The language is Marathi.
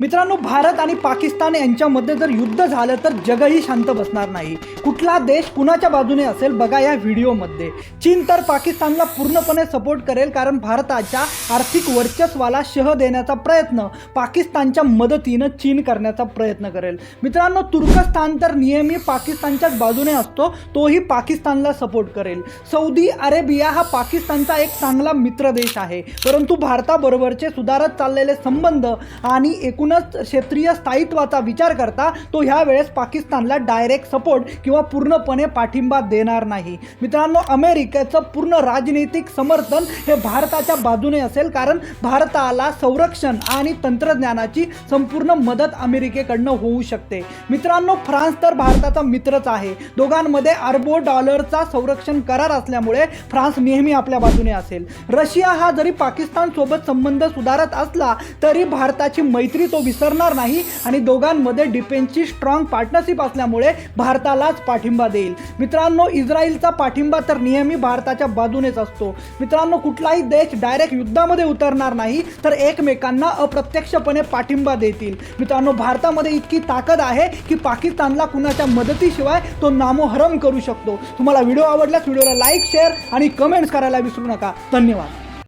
मित्रांनो भारत आणि पाकिस्तान यांच्यामध्ये जर युद्ध झालं तर जगही शांत बसणार नाही. कुठला देश कुणाच्या बाजूने असेल बघा या व्हिडिओमध्ये. चीन तर पाकिस्तानला पूर्णपणे सपोर्ट करेल कारण भारताच्या आर्थिक वर्चस्वाला शह देण्याचा प्रयत्न पाकिस्तानच्या मदतीनं चीन करण्याचा प्रयत्न करेल. मित्रांनो तुर्कस्तान तर नेहमी पाकिस्तानच्याच बाजूने असतो तोही पाकिस्तानला सपोर्ट करेल. सौदी अरेबिया हा पाकिस्तानचा एक चांगला मित्र देश आहे परंतु भारताबरोबरचे सुधारत चाललेले संबंध आणि एकूण एकूणच क्षेत्रीय स्थायित्वाचा विचार करता तो ह्या वेळेस पाकिस्तानला डायरेक्ट सपोर्ट किंवा पूर्णपणे पाठिंबा देणार नाही. मित्रांनो अमेरिकेचं पूर्ण राजनैतिक समर्थन हे भारताच्या बाजूने असेल कारण भारताला संरक्षण आणि तंत्रज्ञानाची संपूर्ण मदत अमेरिकेकडनं होऊ शकते. मित्रांनो फ्रान्स तर भारताचा मित्रच आहे. दोघांमध्ये अरबो डॉलरचा संरक्षण करार असल्यामुळे फ्रान्स नेहमी आपल्या बाजूने असेल. रशिया हा जरी पाकिस्तान सोबत संबंध सुधारत असला तरी भारताची मैत्री तो विसरणार नाही आणि दोघांमध्ये डिफेन्सची स्ट्रॉंग पार्टनरशिप असल्यामुळे भारतालाच पाठिंबा देईल. मित्रांनो इस्रायलचा पाठिंबा तर नेहमी भारताच्या बाजूनेच असतो. मित्रांनो कुठलाही देश डायरेक्ट युद्धामध्ये उतरणार नाही तर एकमेकांना अप्रत्यक्षपणे पाठिंबा देतील. मित्रांनो भारतामध्ये इतकी ताकद आहे की पाकिस्तानला कुणाच्या मदतीशिवाय तो नामोहरम करू शकतो. तुम्हाला व्हिडिओ आवडल्यास व्हिडिओला लाईक शेअर आणि कमेंट्स करायला विसरू नका. धन्यवाद.